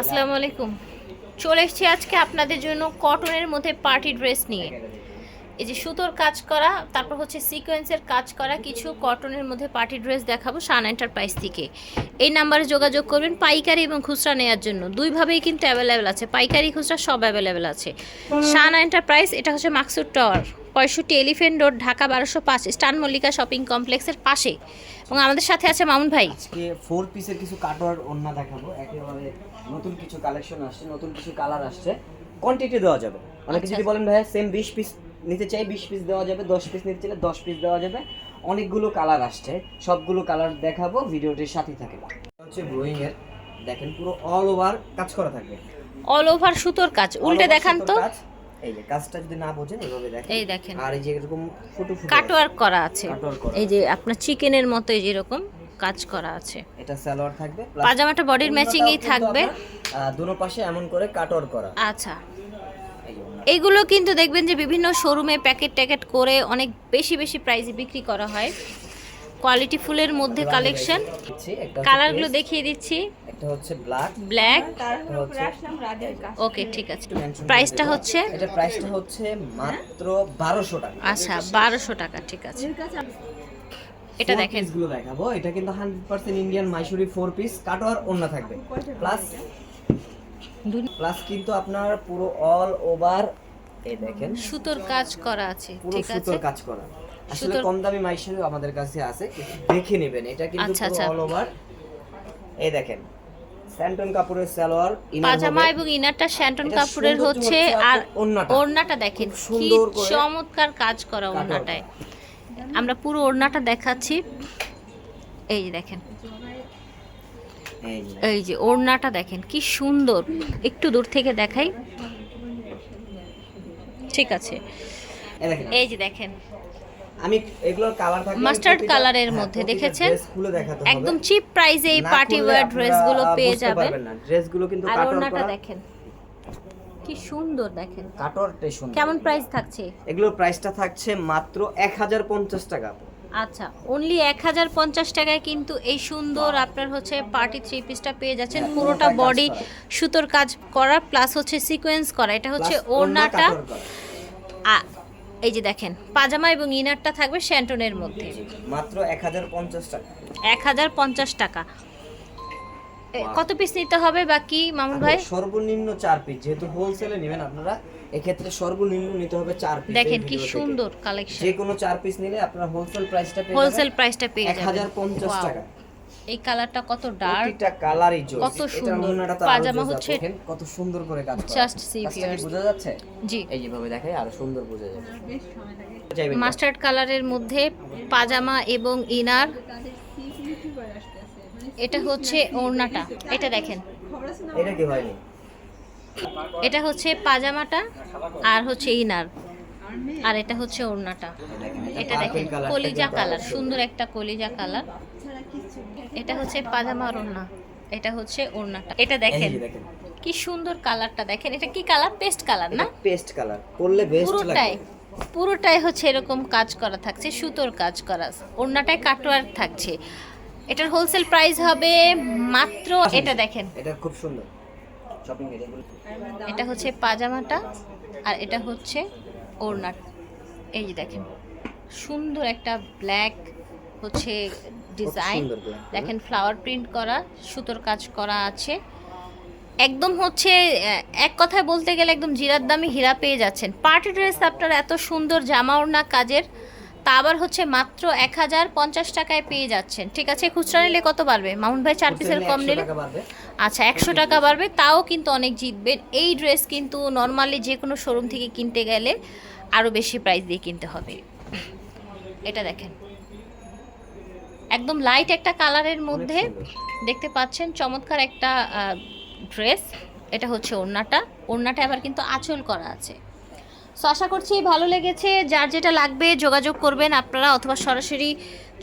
আসসালামু আলাইকুম। চলে এসেছি আজকে আপনাদের জন্য কটনের মধ্যে পার্টি ড্রেস নিয়ে। এই যে সুতোর কাজ করা তারপর হচ্ছে সিকোয়েন্সের কাজ করা কিছু কটনের মধ্যে পার্টি ড্রেস দেখাবো শান এন্টারপ্রাইজ থেকে। এই নাম্বারে যোগাযোগ করবেন পাইকারি এবং খুচরা নেওয়ার জন্য। দুইভাবেই কিন্তু অ্যাভেলেবেল আছে। পাইকারি খুচরা সব অ্যাভেলেবেল আছে। শান এন্টারপ্রাইজ এটা হচ্ছে মাকসুদ টাওয়ার পঁয়ষট্টি এলিফেন্ট রোড ঢাকা বারোশো পাঁচ স্টান মল্লিকা শপিং কমপ্লেক্সের পাশে। এবং আমাদের সাথে আছে মামুন ভাই। আজকে ফোর পিসের কিছু কাটোয়ার ওন্না দেখাবো। একেবারে নতুন কিছু কালেকশন আসছে নতুন কিছু কালার আসছে। কোয়ান্টিটি দেওয়া যাবে। অনেকে আচ্ছা। যদি বলেন ভাইয়া সেম বিশ পিস নিতে চাই বিশ পিস দেওয়া যাবে দশ পিস নিতে চাইলে দশ পিস দেওয়া যাবে। অনেকগুলো কালার আসছে সবগুলো কালার দেখাবো ভিডিওটির সাথেই থাকে হচ্ছে ব্রোয়িং এর দেখেন পুরো অল ওভার কাজ করা থাকবে। অল ওভার সুতোর কাজ উল্টে দেখান তো। এই যে কাজটা যদি না বোঝেন এইভাবে দেখেন। এই দেখেন। আর এই যে এরকম ফুটো ফুটো কাটওয়ার্ক করা আছে। এই যে আপনার চিকেনের মতো এই যেরকম কাজ করা আছে। এটা সালোয়ার থাকবে পাজামাটা বডির ম্যাচিংই থাকবে। দুনো পাশে এমন করে কাটওয়ার করা। আচ্ছা। এইগুলো কিন্তু দেখবেন যে বিভিন্ন শোরুমে প্যাকেট ট্যাকেট করে অনেক বেশি বেশি প্রাইসে বিক্রি করা হয়। কোয়ালিটি ফুলের মধ্যে কালেকশন। কালারগুলো দেখিয়ে দিচ্ছি। একটা হচ্ছে ব্ল্যাক ব্ল্যাক ওকে ঠিক আছে। প্রাইসটা হচ্ছে এটা প্রাইসটা হচ্ছে মাত্র 1200 টাকা। আচ্ছা বারোশো টাকা ঠিক আছে। এটা দেখেন। গুলো দেখাবো। এটা কিন্তু 100% ইন্ডিয়ান মাইসুরি 4 পিস কাটোয়ার ওন্না থাকবে। প্লাস প্লাস কিন্তু আপনার পুরো অল ওভার এই দেখেন। সুতোর কাজ করা আছে পুরো ঠিক আছে? সুতোর কাজ করা। আসলে কম দামি আমাদের কাছে আছে দেখে নেবেন। এটা কিন্তু আচ্ছা, পুরো আচ্ছা। অল ওভার এই দেখেন স্যান্টন কাপড়ের সালোয়ার পাজামা এবং ইনারটা কাপড়ের সৌন্দর্য হচ্ছে আর ওড়নাটা। দেখেন কি সুন্দর চমৎকার কাজ করা ওড়নাটায়। আমরা পুরো ওড়নাটা দেখাচ্ছি। এই দেখেন। এই যে। ওড়নাটা দেখেন কি সুন্দর। একটু দূর থেকে দেখাই। ঠিক আছে। এই যে দেখেন। আমি এগুলোর কালার থাকবে Mustard colour-এর মধ্যে দেখেছেন? একদম চিপ প্রাইসে এই পার্টি ওয়্যার ড্রেসগুলো পেয়ে যাবেন। ড্রেসগুলো কিন্তু করা দেখেন। কি সুন্দর দেখেন। কাটরটাই সুন্দর। কেমন প্রাইস থাকছে? এগুলোর প্রাইসটা থাকছে মাত্র 1050 টাকা। আচ্ছা অনলি এক হাজার পঞ্চাশ টাকায় কিন্তু এই সুন্দর আপনার হচ্ছে পার্টি থ্রি পিসটা পেয়ে যাচ্ছেন। হ্যাঁ, পুরোটা বডি সুতোর কাজ করা প্লাস হচ্ছে সিকোয়েন্স করা। এটা হচ্ছে ওড়নাটা। এই যে দেখেন পাজামা এবং ইনারটা থাকবে শ্যান্টনের মধ্যে। মাত্র 1050 টাকা। এক হাজার পঞ্চাশ টাকা। কত পিস নিতে হবে বাকি মামুন ভাই? সর্বনিম্ন চার পিস যেহেতু হোলসেলে নেবেন আপনারা এক্ষেত্রে সর্বনিম্ন নিতে হবে 4 পিস দেখেন কি সুন্দর কালেকশন যে কোনো 4 পিস নিলে আপনারা হোলসেল প্রাইসটা পেয়ে হোলসেল প্রাইসটা পেয়ে যাবেন। 1050 টাকা। এই কালারটা কত ডার্ক প্রতিটা কালারই জোস কত সুন্দর। পাজামা হচ্ছে- দেখেন কত সুন্দর করে কাজ করা। কাজটা কি viewers. বোঝা যাচ্ছে? জি। এই যেভাবে দেখাই আরও সুন্দর বোঝা যাবে। মাস্টার্ড কালারের মধ্যে পাজামা এবং ইনার এটা হচ্ছে ওড়নাটা। এটা দেখেন। এটা কি হয়নি? এটা হচ্ছে পাজামাটা আর হচ্ছে ইনার। আর এটা হচ্ছে ওড়নাটা। এটা দেখেন কলিজা কালার সুন্দর একটা কলিজা কালার। এটা হচ্ছে পাজামা ওড়না। এটা হচ্ছে ওড়নাটা। এটা দেখেন কি সুন্দর কালারটা দেখেন। এটা কি কালার? পেস্ট কালার না? Paste colour. করলে বেস্ট পুরোটাই পুরোটাই হচ্ছে এরকম কাজ করা থাকছে সুতোর কাজ করা। ওড়নাটায় কাটওয়ার্ক থাকছে। এটার হোলসেল প্রাইস হবে মাত্র এটা দেখেন। এটা খুব সুন্দর। এটা হচ্ছে পাজামাটা আর এটা হচ্ছে ওড়না। এই যে দেখেন সুন্দর একটা ব্ল্যাক হচ্ছে ডিজাইন দেখেন ফ্লাওয়ার প্রিন্ট করা সুতোর কাজ করা আছে। একদম হচ্ছে এক কথায় বলতে গেলে একদম জিরার দামে হীরা পেয়ে যাচ্ছেন। পার্টি ড্রেস আপনার এত সুন্দর জামা ওড়না কাজের তা আবার হচ্ছে মাত্র এক হাজার পঞ্চাশ টাকায় পেয়ে যাচ্ছেন। ঠিক আছে খুচরা নিলে কত বাড়বে? মামুন ভাই চার পিসের কম নিলে? আচ্ছা একশো টাকা বাড়বে তাও কিন্তু অনেক জিতবেন এই ড্রেস কিন্তু নর্মালি যে কোনো শোরুম থেকে কিনতে গেলে আরও বেশি প্রাইস দিয়ে কিনতে হবে। এটা দেখেন। একদম লাইট একটা কালারের মধ্যে দেখতে পাচ্ছেন চমৎকার একটা ড্রেস এটা হচ্ছে ওড়নাটা। ওড়নাটা আবার কিন্তু আঁচল করা আছে। সো আশা করছি ভালো লেগেছে। যার যেটা লাগবে যোগাযোগ করবেন আপনারা অথবা সরাসরি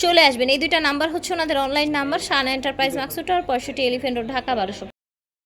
চলে আসবেন। এই দুইটা নাম্বার হচ্ছে ওনাদের অনলাইন নাম্বার সানা এন্টারপ্রাইজ মাকসুটার পঁয়ষট্টি এলিফেন্ট রোড ঢাকা, বারোশো।